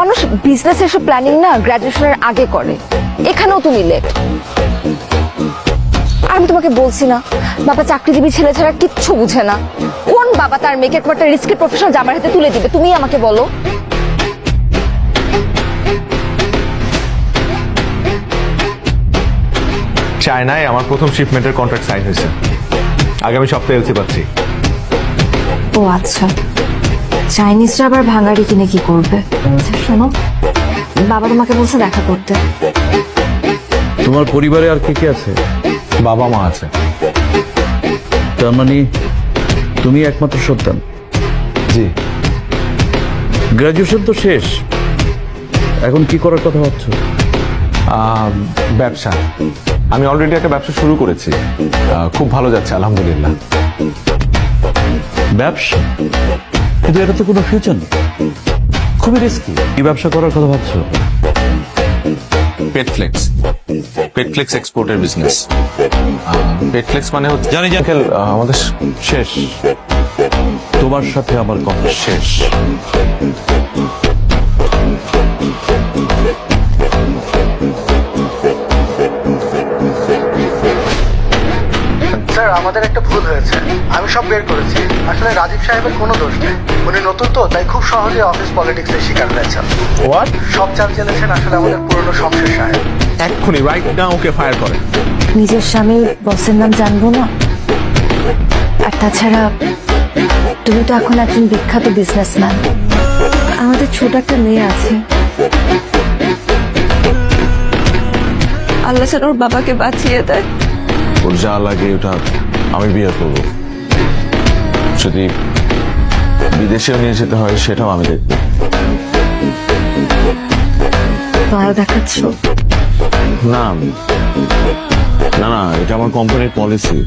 মানুষ বিজনেস এসব প্ল্যানিং না গ্রাজুয়েশনের আগে করে। এখানেও তুমি লেট আমি তোমাকে বলছি না, বাবা চাকরিজীবী ছেলে ছাড়া কিচ্ছু বুঝে না। কোন বাবা তার মেয়েকে একটা রিস্কি প্রফেশন জামার হাতে তুলে দিবে? তুমি আমাকে বলো। চায়নায় আমার প্রথম শিপমেন্টের কন্ট্রাক্ট সাইন হয়েছে। আগামী সপ্তাহে এলসি পাচ্ছি। ও আচ্ছা। চাইনিজরা আবার ভাঙাড়ি কিনে কি করবে? আচ্ছা, শোনো। বাবা তোমাকে বলছে দেখা করতে। তোমার পরিবারে আর কে কে আছে? বাবা মা আছে। তার মানে তুমি একমাত্র সন্তান? জি। গ্রাজুয়েশন তো শেষ। এখন কি করার কথা ভাবছ? ব্যবসা। আমি অলরেডি একটা ব্যবসা শুরু করেছি। খুব ভালো যাচ্ছে আলহামদুলিল্লাহ। ব্যবসা? কিন্তু এটা তো কোনো ফিউচার নেই। খুবই রিস্কি কি ব্যবসা করার কথা ভাবছ? পেটফ্লেক্স পেটফ্লেক্স এক্সপোর্টের বিজনেস পেটফ্লেক্স মানে হচ্ছে জানি জানি। আমাদের শেষ। তোমার সাথে আমার কথা। শেষ। আমাদের একটা ভুল হয়েছে। আমি সব বের করেছি। আসলে রাজীব সাহেবের কোনো দোষ নেই। উনি নতুন তো তাই খুব সহজে অফিস পলিটিক্সের শিকার হয়েছেন। হোয়াট সব চাল চেলেছেন আসলে আমাদের পুরনো শমশের সাহেব। এক্ষুনি রাইট না ওকে ফায়ার করে। নিজের স্বামীর বসের নাম জানব না? আর তাছাড়া তুমি তো এখন একজন বিখ্যাত বিজনেসম্যান আমাদের ছোট একটা মেয়ে আছে। আল্লাহ ওর বাবাকে বাঁচিয়ে দেয়। ওর যা লাগে ওটা আমি বিয়ে করব। যদি বিদেশেও নিয়ে যেতে হয় সেটাও আমি দেখব। দয়া দেখাচ্ছ? না না না এটা আমার কোম্পানির পলিসি